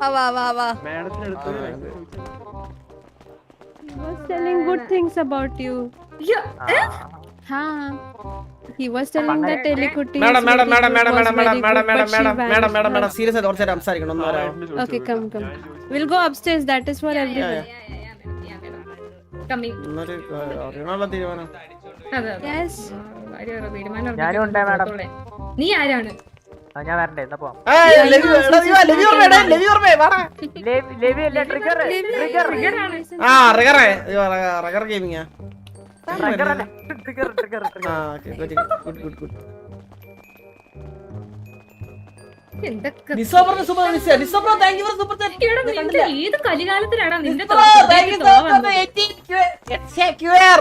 വാ വാ വാ വാ He was telling good things about you. Huh. He was telling that Telikutti is madam madam very madam good, madam was madam very madam good, madam but she madam madam madam vanished. Madam serious ആയിട്ട് കുറച്ച് നേരം സംസാരിക്കണം ഒന്ന് വരാമോ Okay, come, come. We'll go upstairs. That is for everyone. Coming എന്നൊരു അറിയണമല്ലോ തീരുമാനം Yes. ഞാനും ഉണ്ട്. നീ ആരാണ് ഞാൻ വരണ്ടേ എന്നാ പോവാം. ഏയ്, ലവി, എടാ, ലവി, ലവി ഓർമ്മ, എടാ, ലവി ഓർമ്മ, വാടാ. ലെവി- ലെവി അല്ലേ ട്രിഗർ ട്രിഗർ ആ റിഗറേ റിഗർ ഗെയിമിങ്ങാ ട്രിഗർ അല്ല. ട്രിഗർ ട്രിഗർ ആ ഗുഡ് ഗുഡ് ഗുഡ് എടാ, നിന്റെ ഏത് കലികാലത്തിലാടാ നിന്റെ bro thank you so much 18 QR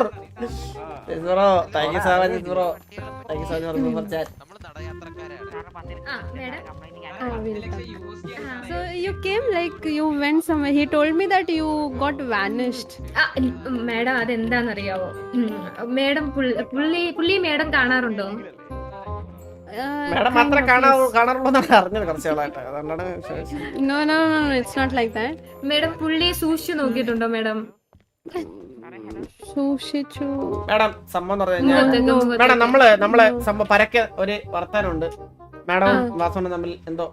bro thank you so much bro thank you so much super chat So you came like you went somewhere. He told me that you got vanished. ആ, madam അതെന്താന്നറിയാവോ ഉം, madam പുള്ളി- പുള്ളി madam കാണാറുണ്ടോ madam മാത്രമേ. കാണാറുള്ളൂ അറിഞ്ഞത് കുറച്ച് നാളായിട്ട് അതുകൊണ്ടാണ് no No, no, no, no, it's not like that. Madam പുള്ളിയെ സൂക്ഷിച്ചു നോക്കിയിട്ടുണ്ടോ മേഡം Sushichu. മാഡം സംഭവം എന്ന് പറഞ്ഞു. മാഡം നമ്മൾ നമ്മൾ സംഭവം പരക്കെ ഒരു വർത്താനുണ്ട് മാഡവും വാസോണും തമ്മിൽ എന്തോ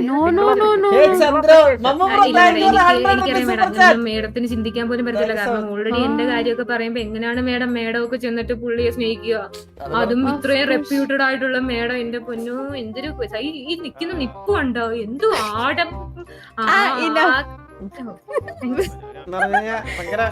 No, no, no, no. ഹേ ചന്ദ്ര മമ്മ ആ, ബ്രോ ഇല്ല, താങ്ക് യു എനിക്ക് ഫോർ 100 എനിക്കറിയാം സൂപ്പർ മേഡം. ചാറ്റ് ഇതൊന്നും മേഡത്തിന് ചിന്തിക്കാൻ പോലും so കാരണം ഓൾറെഡി എന്റെ കാര്യമൊക്കെ പറയുമ്പോ എങ്ങനെയാണ് മേഡം മേഡം ഒക്കെ ചെന്നിട്ട് പുള്ളിയെ സ്നേഹിക്കുക? അതും. ഇത്രയും റെപ്യൂട്ടഡ് ആയിട്ടുള്ള മേഡം എന്റെ പൊന്നു എന്തൊരു ഈ- നിക്കുന്ന നിപ്പുണ്ടോ? എന്തു ആടം? ഭയങ്കര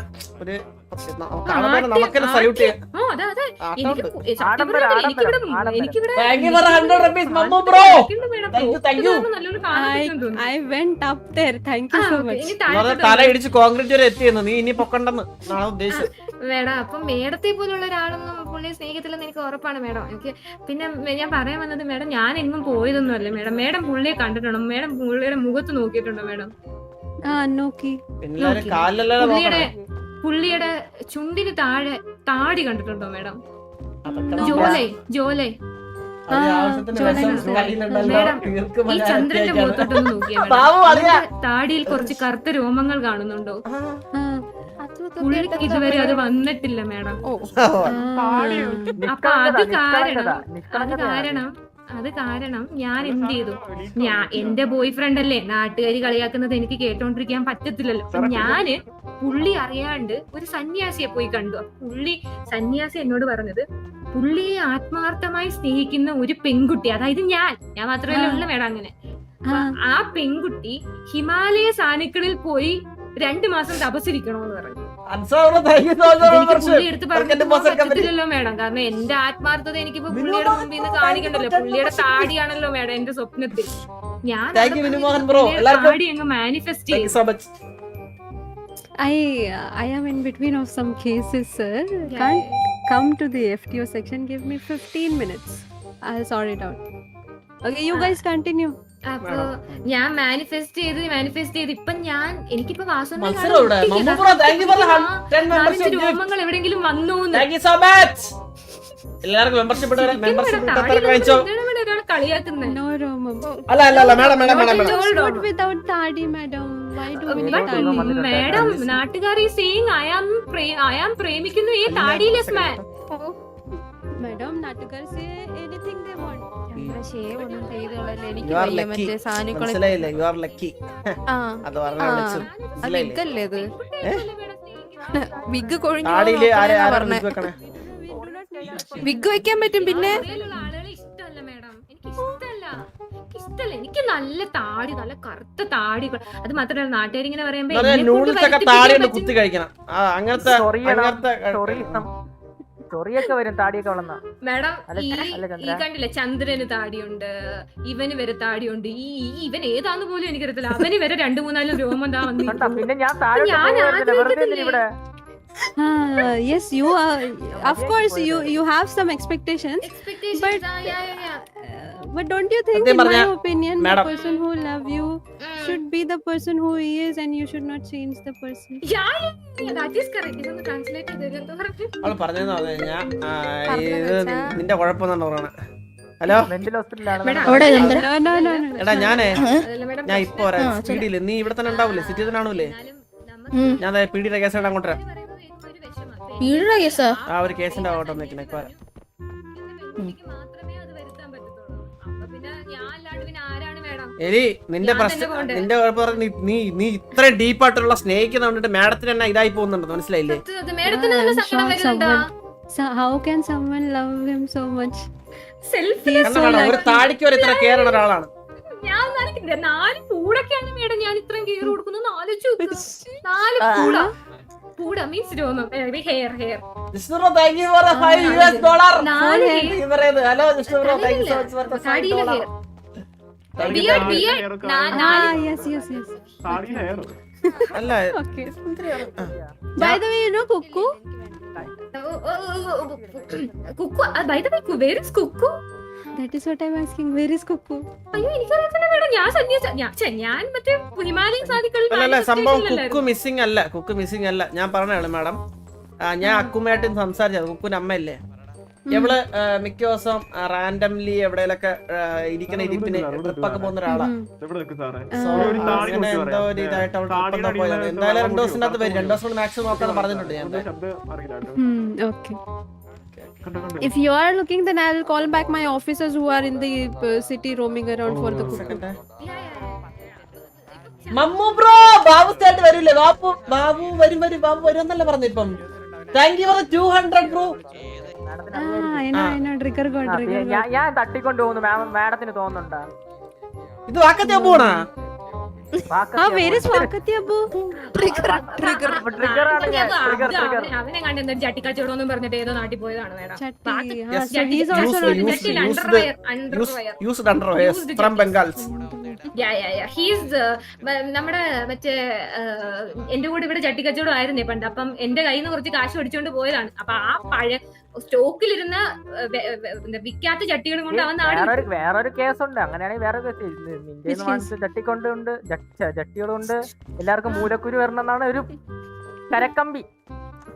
ഒരു കാണുമ്പോൾ നമുക്കെന്നെ സല്യൂട്ട് ചെയ്യാം ഓ, അതെ, അതെ. എനിക്ക് ആട്ടമുണ്ട് പു- സത്യം ആഡംബരം, പറഞ്ഞാൽ എനിക്കിവിടെ ആഡംബരം, ആഡംബരം. എനിക്കിവിടെ താങ്ക് യു ഫോർ 100 റുപ്പീസ് മമ്മ ബ്രോ എനിക്കുണ്ട് madam. Thank you, thank you. ഇതാണ് നല്ലൊരു കാണാൻ തോന്നുന്നു. I went up there. Thank ആ, you so ഓക്കേ. much. ഇനി എന്ന് പറഞ്ഞാൽ താഴത്തോട്ട് തല ഇടിച്ച് കോൺക്രീറ്റ് വരെ എത്തിയെന്ന് നീ ഇനി പൊക്കണ്ടെന്ന് നാളെ ഉദ്ദേശിച്ചത് മേഡം അപ്പൊ മേഡത്തെ പോലുള്ള ഒരാളൊന്നും പുള്ളിയെ സ്നേഹിക്കത്തില്ലെന്ന് എനിക്ക് ഉറപ്പാണ് മേഡം എനിക്ക് പിന്നെ ഞാൻ പറയാൻ വന്നത് മേഡം ഞാൻ എങ്ങും പോയതൊന്നും അല്ല മേഡം മേഡം പുള്ളിയെ കണ്ടിട്ടുണ്ടോ മേഡം പുള്ളിയുടെ മുഖത്ത് നോക്കിയിട്ടുണ്ടോ മേഡം ആ നോക്കി പുള്ളിയുടെ നോക്കണം പുള്ളിയുടെ ചുണ്ടിന് താഴെ താടി കണ്ടിട്ടുണ്ടോ മേഡം? ജോലെ ജോലെ. ഈ ചന്ദ്രന്റെ. മുഖത്തോട്ടൊന്ന് നോക്കിയാ അറിയാ. താടിയിൽ കുറച്ച് കറുത്ത രോമങ്ങൾ കാണുന്നുണ്ടോ. പുള്ളിക്ക് ഇതുവരെ അത് വന്നിട്ടില്ല മേഡം. അപ്പൊ അത് കാരണം അത് കാരണം അത് കാരണം ഞാൻ എന്ത് ചെയ്തു? ഞാൻ എന്റെ ബോയ് ഫ്രണ്ട് അല്ലേ? നാട്ടുകാരി കളിയാക്കുന്നത് എനിക്ക് കേട്ടോണ്ടിരിക്കാൻ പറ്റത്തില്ലല്ലോ. ഞാൻ പുള്ളി അറിയാണ്ട് ഒരു സന്യാസിയെ പോയി കണ്ടു. പുള്ളി സന്യാസി എന്നോട് പറഞ്ഞത് പുള്ളിയെ ആത്മാർത്ഥമായി സ്നേഹിക്കുന്ന ഒരു പെൺകുട്ടി അതായത് ഞാൻ ഞാൻ മാത്രമല്ല ഉള്ള വേണം അങ്ങനെ. ആ പെൺകുട്ടി ഹിമാലയ സാനുക്കളിൽ പോയി രണ്ടു മാസം തപസ്സിരിക്കണോന്ന് പറഞ്ഞു. പറ്റത്തില്ലല്ലോ മേഡം കാരണം എന്റെ ആത്മാർത്ഥത എനിക്കിപ്പോ പുള്ളിയുടെ മുമ്പിൽ നിന്ന് കാണിക്കണ്ടല്ലോ പുള്ളിയുടെ താടിയാണല്ലോ മേഡം എന്റെ സ്വപ്നത്തിൽ ഞാൻ താടി അങ്ങ് manifest much. I I am in between of some cases, sir. Can't come to the FTO section. Give me 15 minutes. I'll sort it out. Okay, you guys continue. അപ്പൊ ഞാൻ മാനിഫെസ്റ്റ് ചെയ്ത് മാനിഫെസ്റ്റ് ചെയ്ത് ഇപ്പൊ ഞാൻ എനിക്കിപ്പോ വാസുവിനെ മത്സരം കാണാൻ ഇവിടെ. ഒട്ടിക്ക് thank you for the ആ, 10 നാലഞ്ച്. രോമങ്ങൾ എവിടെങ്കിലും വന്നു Thank you so much. എല്ലാവർക്കും മെമ്പർഷിപ്പ്. അല്ല അല്ല അല്ല മേഡം മേഡം മേഡം മേഡം. നാട്ടുകാർ ഈ സെയിങ് അയാം അയാം പ്രേമിക്കുന്നു ഈ താടിയിലെസ് മാൻ ഷേവ് ഒന്നും ചെയ്തോളല്ലേ എനിക്ക് മറ്റേ മനസ്സിലായില്ലേ? യു ആർ ലക്കി അത് പറഞ്ഞ ഇത്? വിഗ് കൊഴിഞ്ഞു വിഗ് വെക്കാൻ പറ്റും പിന്നെ? എനിക്ക് നല്ല താടി നല്ല കറുത്ത താടി അത് മാത്രമല്ല നാട്ടുകാരിങ്ങനെ പറയുമ്പോ അങ്ങനത്തെ ചൊറിയൊക്കെ വരും താടിയൊക്കെ വളർന്ന മാഡം ഈ കണ്ടില്ല ഈ ചന്ദ്ര. കണ്ടില്ലേ ചന്ദ്രന് താടിയുണ്ട് ഇവന് വരെ താടിയുണ്ട് ഈ ഈ ഇവൻ ഏതാന്ന് പോലും എനിക്കറിയത്തില്ല അവന് വരെ രണ്ടു മൂന്നാലും രോമം താ വന്നിട്ടുണ്ട് പിന്നെ ഞാൻ ഇവിടെ Ah, yes, you are. Of course, you you have some expectations. Expectations, But- ആ, yeah, yeah, yeah. Uh, but don't you think, in my opinion, the madam. person who love you should be the person who he is, and you should not change the person. അവൾ പറഞ്ഞതെന്ന് പറഞ്ഞു കഴിഞ്ഞാ ആ, ഇത് നിന്റെ കുഴപ്പമെന്നാണ് പറയണേ hello mental ഹോസ്പിറ്റലാണ് അവിടെ ഇതെന്താ? No, no, no, no. എടാ ഞാനേ ഞാൻ ഇപ്പൊ വരാം സ്പീഡിൽ നീ ഇവിടെ തന്നെ ഉണ്ടാവൂലേ സിറ്റിയിൽ തന്നെ ആണൂലേ ഉം. ഞാൻ പീഡിയുടെ കേസ് ഇടാൻ കൊണ്ടുവരാം പറയുന്നത് കേൾക്കുമ്പോ ഒരു വിഷമം. വീഴ കേസാ ആ ഒരു കേസിന്റെ അങ്ങോട്ട് നിൽക്കണേ ഇപ്പൊ വരാം എലി നിന്റെ പ്രശ്നം നിന്റെ കുഴപ്പം പറഞ്ഞ് നീ നീ ഇത്ര ഇത്രയും ഡീപ്പായിട്ടുള്ള സ്നേഹിക്കുന്ന കണ്ടിട്ട് മാഡത്തിന് തന്നെ ഇതായി പോകുന്നുണ്ട്? മനസ്സിലായില്ലേ? He is കണ്ടോ so കണ്ടോ? ഒരു. താടിക്ക് ഒരു ഇത്ര കെയർ ഉള്ള ഒരാളാണ്. ഞാൻ നനക്കില്ല നാല് പൂടൊക്കെയാണ് മേഡം ഞാൻ ഇത്രയും കീറ് കൊടുക്കുന്നത്. നാല് ചൂക്ക് നാല് പൂട പൂട means hair hair Jishnu bro thank you for the 5 US dollar നാല് hair. Hello Jishnu bro thank you so much for the 5 താടിയിലെ dollar hair beard beard Ah, yes, yes, yes. അല്ല Okay. By the way, you know Cuckoo? Cuckoo by the way where is Cuckoo? That is what I'm asking. Where is Cuckoo? അയ്യോ എനിക്കറിയത്തില്ല madam. ഞാൻ സന്യാസ ഞാൻ ഛെ, ഞാൻ മറ്റേ Himalayan സാധിക്കളിൽ അല്ല അല്ല സംഭവം കുക്ക് മിസ്സിംഗ് അല്ല. കുക്ക് മിസ്സിംഗ് അല്ല. ഞാൻ പറഞ്ഞാണ് മാഡം. ഞാൻ അക്കുമായിട്ട് സംസാരിച്ചത്. കുക്കുന്റെ അമ്മയല്ലേ? ഇവൾ മിക്ക ദിവസം റാൻഡംലി എവിടെയൊക്കെ ഇരിക്കുന്ന ഇരിപ്പിന് ട്രിപ്പൊക്കെ പോകുന്ന ഒരാളാ. സോ അങ്ങനെ എന്തോ ഒരു ഇതായിട്ട് അവൾ ട്രിപ്പ് എന്തോ പോയത്. എന്തായാലും രണ്ടു ദിവസത്തിനകത്ത് വരും. രണ്ടു ദിവസം മാക്സിമം നോക്കാന്ന് പറഞ്ഞിട്ടുണ്ട് ഞാൻ okay. If you are looking, then I'll call back my officers who are in the uh, city roaming around for the Cuckoo. Mammu bro Babu start വരൂലേ ബാബു ബാബു വരും വരും ബാബു വരും എന്നല്ല പറഞ്ഞിപ്പം thank you for two hundred bro ഞാൻ തട്ടിക്കൊണ്ട് പോകുന്നു മാം മാഡത്തിന് തോന്നുന്നുണ്ടോ? ഇത് വാക്കത്തെ അവനെ ചട്ടിക്കച്ചവടം പറഞ്ഞിട്ട് ഏതോ നാട്ടിൽ പോയതാണ് മേഡം. ഹീസ് നമ്മുടെ മറ്റേ uh, എന്റെ കൂടെ ഇവിടെ ചട്ടിക്കച്ചവടം ആയിരുന്നേ പണ്ട്. അപ്പം എന്റെ കയ്യിൽ നിന്ന് കുറച്ച് കാശ് പിടിച്ചോണ്ട് പോയതാണ്. അപ്പൊ ആ പഴയ സ്റ്റോക്കിലിരുന്ന വിൽക്കാത്ത ചട്ടികൾ കൊണ്ട് അവൻ നാട്. വേറൊരു കേസുണ്ട്. അങ്ങനെയാണെങ്കിൽ വേറെ കേസ്. നിന്റെ Which വാങ്ങിച്ച ചട്ടിക്കൊണ്ട് ഉണ്ട്. ചട്ടികളുണ്ട് എല്ലാവർക്കും മൂലക്കുരു വരണമെന്നാണ് ഒരു കരക്കമ്പി.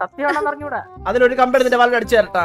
സത്യമാണെന്ന് അറിഞ്ഞൂടാ? അതിലൊരു എടുത്തിട്ട് വാലിൽ അടിച്ചു തരട്ടാ.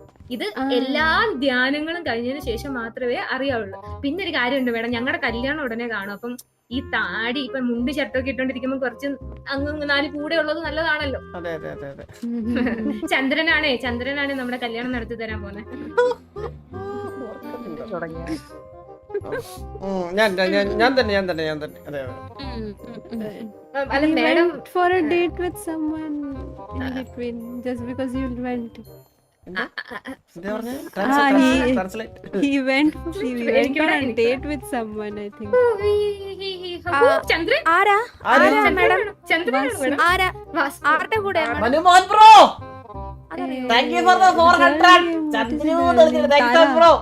ഇത്. എല്ലാ ധ്യാനങ്ങളും കഴിഞ്ഞതിന് ശേഷം മാത്രമേ അറിയാവുള്ളൂ. പിന്നെ ഒരു കാര്യമുണ്ട് മേഡം ഞങ്ങളുടെ കല്യാണം ഉടനെ കാണും. അപ്പം ഈ താടി ഇപ്പൊ മുണ്ട് ഷർട്ടൊക്കെ ഇട്ടോണ്ടിരിക്കുമ്പോ കുറച്ച് അങ്ങ് നാല് കൂടെ ഉള്ളത് നല്ലതാണല്ലോ. അതെ അതെ അതെ അതെ. ചന്ദ്രനാണേ ചന്ദ്രനാണ് നമ്മുടെ കല്യാണം നടത്തി തരാൻ പോന്നെ. ഞാൻ ഞാൻ ഞാൻ തന്നെ ഞാൻ തന്നെ ഞാൻ തന്നെ. അതെ അതെ. അല്ല for a date with date in in between just because you went. എന്താ പറഞ്ഞേ? he- translate He went. He went എനിക്കിവിടെ on a എനിക്ക് date with someone. I think. Chandran? ആരാ? ആര്? മേഡം? ആരാ. ആരുടെ കൂടെ bro!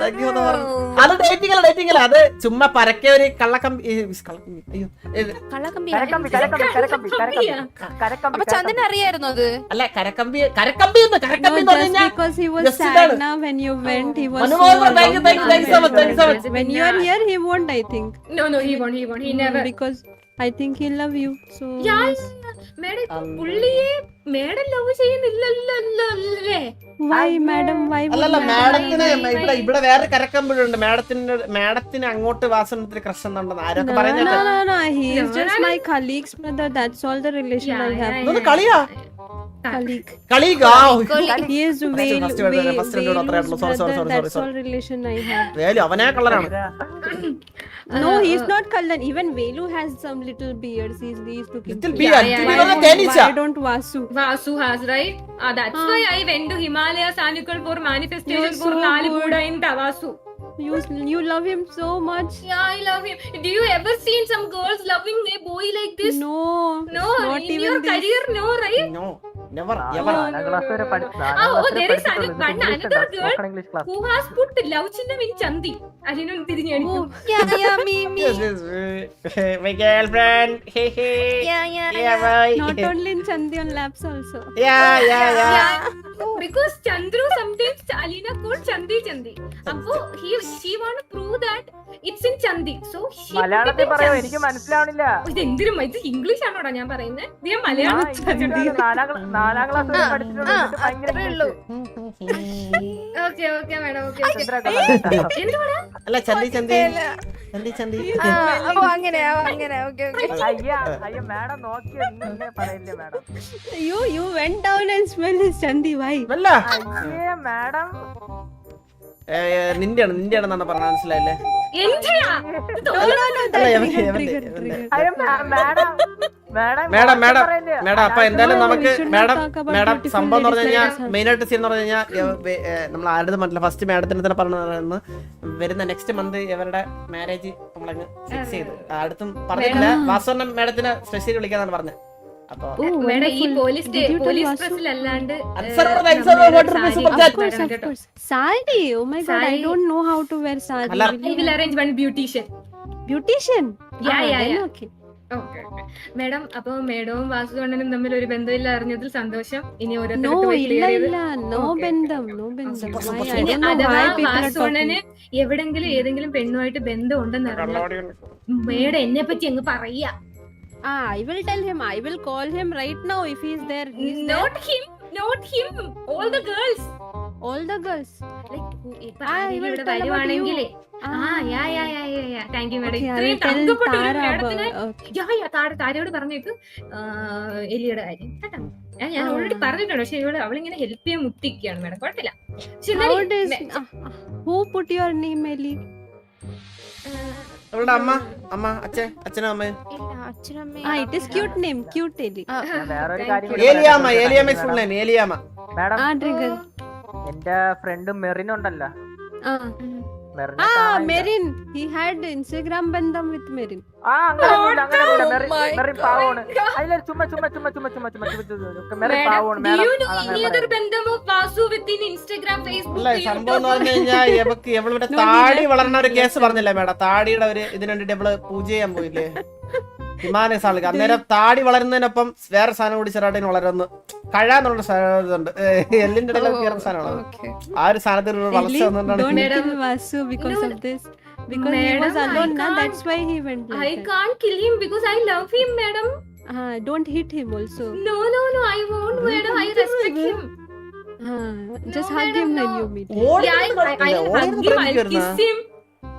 Thank you thank you thank you അത് ഡേറ്റിംഗ് അല്ല ഡേറ്റിംഗ് അല്ല അത് ചുമ്മാ പരക്കെ ഒരു കള്ളക്കമ്പി ഈ, കള്ളക്കമ്പി അയ്യോ ഇത് കള്ളക്കമ്പി കരക്കമ്പി കരക്കമ്പി കരക്കമ്പി കരക്കമ്പി കരക്കമ്പി അപ്പൊ ചന്ദന അറിയായിരുന്നു അത് അല്ല കരക്കമ്പി കരക്കമ്പി എന്ന് No, കരക്കമ്പി എന്ന് just പറഞ്ഞാൽ because he was just sad ഇതാണ്. now when you went, he was. Manu Mohan, so thank you, thank you, thank you so much, thank you so much. When you are here, he won't. I think. No, no, he won't, he won't, he Mm, never. Because I think he love you. So. Yeah, yes. Madam ഇപ്പൊ Um, പുള്ളിയെ madam love ചെയ്യുന്നില്ലല്ലേ അല്ലല്ല മാഡത്തിന് ഇവിടെ? ഇവിടെ വേറെ കരക്കമ്പിഴുണ്ട് മാഡത്തിന് മാഡത്തിന് അങ്ങോട്ട് വാസനത്തിന് ക്രഷ് ആരൊക്കെ പറയുന്നത് no, no, no. No, just my colleague's brother. That's all the relation I have. ഇതൊന്ന് കളിയാ അവനെ കള്ളനാണ് No, uh, he's uh, not Kallan. Even Velu has some little beards. He's, he's looking. Little beard. Yeah, yeah, Why yeah. don't- Why don't Vasu? Vasu has, right? Ah, that's why I went to Himalaya, and for manifestation You're for so in Tavasu. You you love him so much. Yeah, I love him. Do you ever seen some girls loving a boy like this? No, No, not in even your this. career, no, right? No. Never, ever. Oh, there is another girl who has put love chinam in Chandi. I don't know. Yeah, yeah, me, me. My girlfriend. Hey, hey. Yeah, yeah, yeah. yeah. Not only in Chandi, on labs also. Yeah, yeah, yeah. Because Chandru sometimes Alina called Chandi Chandi. Appo, he, she want to prove that it's in ചന്തി so മലയാളത്തിൽ പറയോ? എനിക്ക് മനസ്സിലാവണില്ല. ഇത് എന്തിനും ഇത് English ആണോ ഞാൻ പറയുന്നത് ഇത് മലയാളം നാലാം class okay okay madam okay അല്ല ചന്തി ചന്തി. അങ്ങനെ യു ആൻഡ് വൈ നിന്റെയാണ് നിന്റെയാണെന്നാണ് പറഞ്ഞ മനസ്സിലായില്ലേ? മേഡം. മേഡം മേഡം അപ്പൊ എന്തായാലും നമുക്ക് മേഡം മേഡം സംഭവം എന്ന് പറഞ്ഞു കഴിഞ്ഞാൽ മെയിൻ ആയിട്ട് സീൻ എന്ന് പറഞ്ഞു കഴിഞ്ഞാൽ നമ്മൾ ആരുടെ മനസ്സിലായി ഫസ്റ്റ് മേഡത്തിന് തന്നെ പറഞ്ഞു വരുന്ന നെക്സ്റ്റ് മന്ത് ഇവരുടെ മാരേജ് നമ്മളങ്ങ് ഫിക്സ് ചെയ്ത്. അടുത്തും പറഞ്ഞിട്ടില്ല. വാസ്തവ മേഡത്തിന് സ്പെഷ്യൽ വിളിക്കാന്നാണ് പറഞ്ഞത്. മേഡം അപ്പൊ മേഡവും വാസുകണ്ണനും തമ്മിൽ ഒരു ബന്ധമില്ല അറിഞ്ഞതിൽ സന്തോഷം. ഇനി വാസുകണ്ണന് എവിടെങ്കിലും ഏതെങ്കിലും പെണ്ണുമായിട്ട് ബന്ധം ഉണ്ടെന്ന് അറിയാം മേഡം എന്നെ പറ്റി അങ്ങ് പറയാ. Ah, I will tell him. I will call him right now if he's there. He's there. him. Not him. All the girls. All the girls. ഇപ്പൊ Ah, I ആരെങ്കിലും will ഇവിടെ tell about വരുവാണെങ്കിലേ ആ Ah, yeah, yeah, yeah, yeah. Thank you, madam okay, I ഇത്രയും will tell തങ്കപ്പെട്ട ഒരു Tara മേഡത്തിനെ. Okay. യാ യാ താര താരയോട് പറഞ്ഞേക്ക് ആ, എലിയുടെ കാര്യം കേട്ടോ ഞാൻ ഞാൻ ആ. ഓൾറെഡി പറഞ്ഞിട്ടുണ്ട് പക്ഷെ ഇവൾ അവളിങ്ങനെ ഹെൽപ്പ് ചെയ്യാൻ മുട്ടിക്കുകയാണ് മേഡം കുഴപ്പമില്ല പക്ഷെ How എന്നാലും does? മെ- ah, ah, who put your name, Ellie? അവളുടെ അമ്മ അമ്മ അച്ഛൻ അച്ഛനും അമ്മയും? ആ it is cute name cute എലി ഫുൾ നെയിം മാഡം ആ എന്റെ ഫ്രണ്ട് മെറിനുണ്ടല്ലോ ആ. മെറിൻ. ഹി ഹാഡ് ഇൻസ്റ്റാഗ്രാം ബന്ധം വിത്ത് മെറിൻ. ആ മെറിൻ മെറിൻ മെറിൻ സംഭവം താടി വളർന്ന ഒരു കേസ് പറഞ്ഞില്ലേ മേഡം? താടിയുടെ ഒരു ഇതിനു വേണ്ടിട്ട് ഇവൾ പൂജ ചെയ്യാൻ പോയില്ലേ? ഹിമാലയ സാളിക്ക് അന്നേരം താടി വളരുന്നതിനൊപ്പം വേറെ സാധനം കൂടി ചെറുതായിട്ട് വളരുന്നു കഴാന്നുള്ള സാധനം ഇതുണ്ട് എല്ലിന്റെ ഇടയിൽ കയറുന്ന സാധനമാണ് ആ ഒരു സാധനത്തിൽ വളർച്ച വന്നിട്ടാണ് Madam- because. Because he was alone, na, that's why he went I that. can't kill him because I love him, madam. Ah, don't hit him also. No, no, no, I won't, madam. I respect him. Ah, just hug him when you meet him. Yeah, I, I, I'll hug him, I'll kiss him.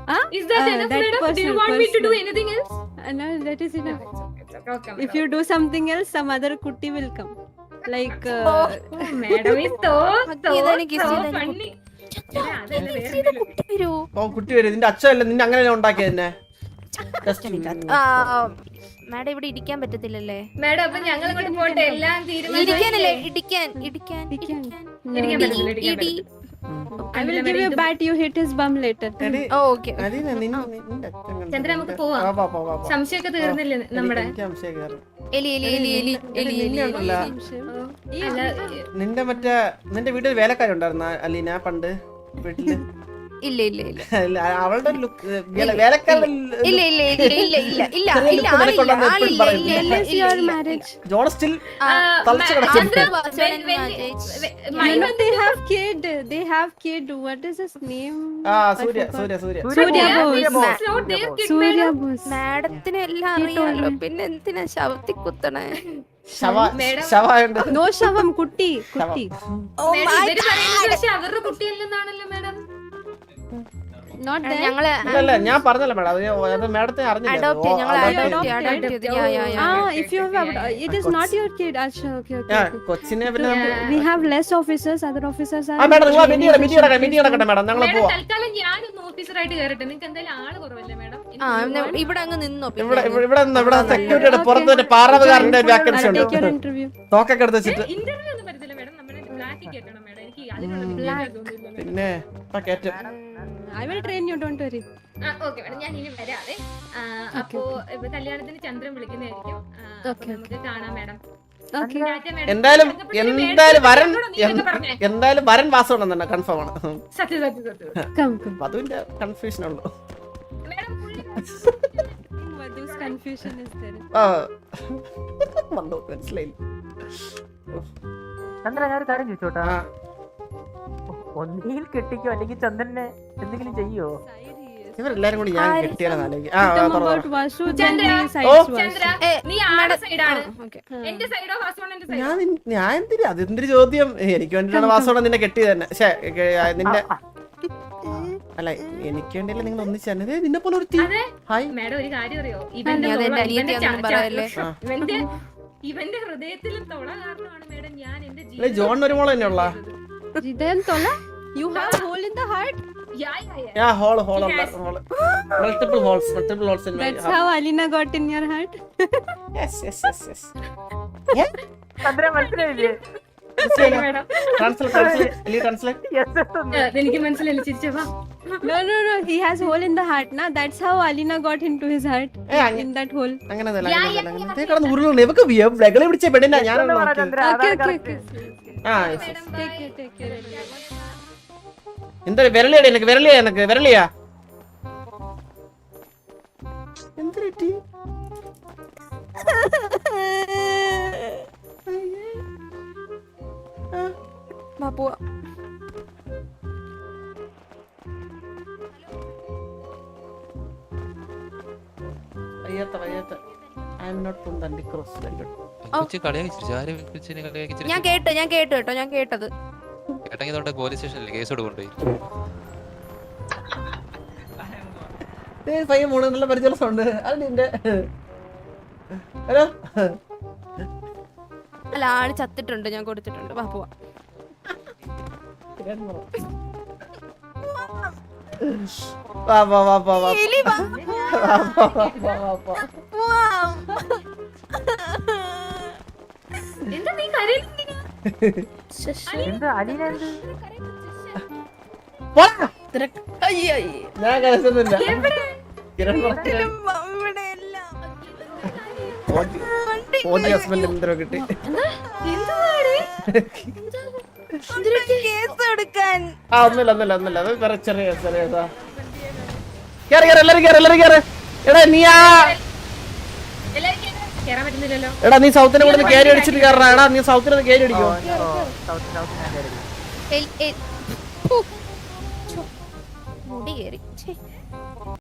Huh? Is that Ah, enough, that madam? Do you want me to do anything else? Uh, no, that is enough. Okay, If you do something else, some other kutti will come. Like, uh, Oh, madam is so, so, so funny. ഓ കുട്ടി വരും. നിന്റെ അച്ഛനല്ല നിന്നെ അങ്ങനെ ഉണ്ടാക്കിയത് തന്നെ madam ഇവിടെ ഇടിക്കാൻ പറ്റത്തില്ലല്ലേ? Madam അപ്പൊ ഞങ്ങൾ ഇങ്ങോട്ട് പോട്ടെ എല്ലാം തീരുമാനിക്കാനല്ലേ തീരുമാനിച്ചല്ലേ ഇടിക്കാൻ ഇടിക്കാൻ ഇടിക്കാൻ. ഇടിക്കാൻ. ഇടിക്കാൻ ഇടി give bat you hit his bum later okay നമുക്ക് എലി എലി എലി എലി എലി നിന്റെ മറ്റേ നിന്റെ വീട്ടിൽ വേലക്കാരുണ്ടായിരുന്ന അലീന പണ്ട് വീട്ടിൽ. ഇല്ല ഇല്ല ഇല്ല. അവളുടെ ലുക്ക് ഇല്ല. ഇല്ല ഇല്ല ഇല്ല ഇല്ല ഇല്ല ഇല്ല ആളില്ല ആളില്ല ഇല്ല ജോൺ സ്റ്റിൽ ആ സൂര്യ സൂര്യ സൂര്യ. സൂര്യ ബോസ്. ബോസ് മാഡത്തിന് എല്ലാം അറിയാമല്ലോ പിന്നെ എന്തിനാ ശവത്തി കുത്തണേ? ശവം കുട്ടി കുട്ടി. Oh അവരുടെ കുട്ടിയല്ലെന്നാണല്ലോ മാഡം ഞാൻ പറഞ്ഞല്ലോ മാഡം. അത് മാഡത്തെ അറിഞ്ഞില്ല. ഇവിടെ അങ്ങ് ഇവിടെ സെക്യൂരിറ്റിയുടെ പുറത്ത് ഒരു പാറവുകാരന്റെ ഒരു ഉണ്ട്. നോക്കൊക്കെ എടുത്ത് വെച്ചിട്ട്. പിന്നെ? ഞാൻ ഇനി വരാതെ അപ്പോ കല്യാണത്തിന് ചന്ദ്രൻ വിളിക്കുന്നതായിരിക്കും. നമുക്ക് കാണാം മാഡം എന്തായാലും എന്തായാലും വരൻ എന്തായാലും വരൻ വാസവണം തന്നെ കൺഫേം ആണ്. വധുവിന്റെ കൺഫ്യൂഷൻ ഉള്ളു. മനസ്സിലായില്ല. ചന്ദ്ര ഞാൻ കാര്യം ചോദിച്ചോട്ടാ? ഒന്നിയിൽ കെട്ടിക്കോ? അല്ലെങ്കിൽ ചന്ദ്രനെ എന്തെങ്കിലും ചെയ്യോ? ഇവരെല്ലാരും കൂടി ഞാൻ ഞാൻ ഞാൻ എന്തിനാ? അതെന്തൊരു ചോദ്യം? എനിക്ക് വേണ്ടിയിട്ടാണ് വാസോടെ നിന്നെ കെട്ടിയത് തന്നെ. നിന്റെ അല്ല എനിക്ക് വേണ്ടിയല്ല നിങ്ങൾ ഒന്നിച്ചു തന്നെ. നിന്നെ പോലെ ഒരു ഹായ് മാഡം ഒരു കാര്യം അറിയോ? ഇവന്റെ ഹൃദയത്തിലും തൊള കാരണമാണ് മേഡം ഞാൻ എന്റെ അല്ലെ ജോൺ ഒരു മോളെ തന്നെയുള്ള. Then Tola, you have hole in the heart. Yeah, yeah, yeah. ആ hole hole Yes. Hole multiple holes multiple holes in my That's how Alina got in your heart. Yes yes yes yes Chandran മനസ്സിലായില്ലേ ശരി, എനിക്ക് മനസ്സിലായില്ല ചിരിച്ചവാ No, no, no. He has hole in the heart. Na, that's how Alina got into his heart. In that hole. Okay, okay, okay. Take care, take care. എന്താ വിരളിയാടി എനിക്ക് വിരളിയാ എനിക്ക് വിരളിയാ എന്ത് വാ പോവാ വയ്യാത്ത. വയ്യാത്ത I am not from Dandi cross ഞാൻ കേട്ടു ഞാൻ കേട്ടു കേട്ടോ ഞാൻ കേട്ടത്. കേട്ടെങ്കിൽ തൊട്ട് പോലീസ് സ്റ്റേഷനിൽ കേസ് പയ്യൻ നല്ല പരിചയ സൗണ്ട് അത് നിന്റെ. ഹലോ? അല്ല ആൾ ചത്തിട്ടുണ്ട് ഞാൻ കൊടുത്തിട്ടുണ്ട്. വാ പോവാ. വാ വാ വാ വാ വാ. വാ, വാ, വാ, വാ, വാ. എന്താ നീ പോടാ. ഞാൻ കരച്ചൊന്നുമില്ല കിരൺ ഹസ്ബൻഡ് എന്തോ കിട്ടി. ആ ഒന്നുമില്ല ഒന്നുമില്ല ഒന്നുമില്ല. അത് വേറെ ചെറിയ ചെറിയ ഇതാ. കേറി കേറി എല്ലാരും കേറി എല്ലാരും കേറ്. എടാ നീ ആ എടാ നീ സൗത്തിനെ കൂടെ കേരി അടിച്ചിട്ട് കയറാ എടാ നീ സൗത്തിനെ കേരി അടിക്കോ. സൗത്ത് സൗത്ത് ഞാൻ കയറി എൽ- മുടി കേറി. ഛേ.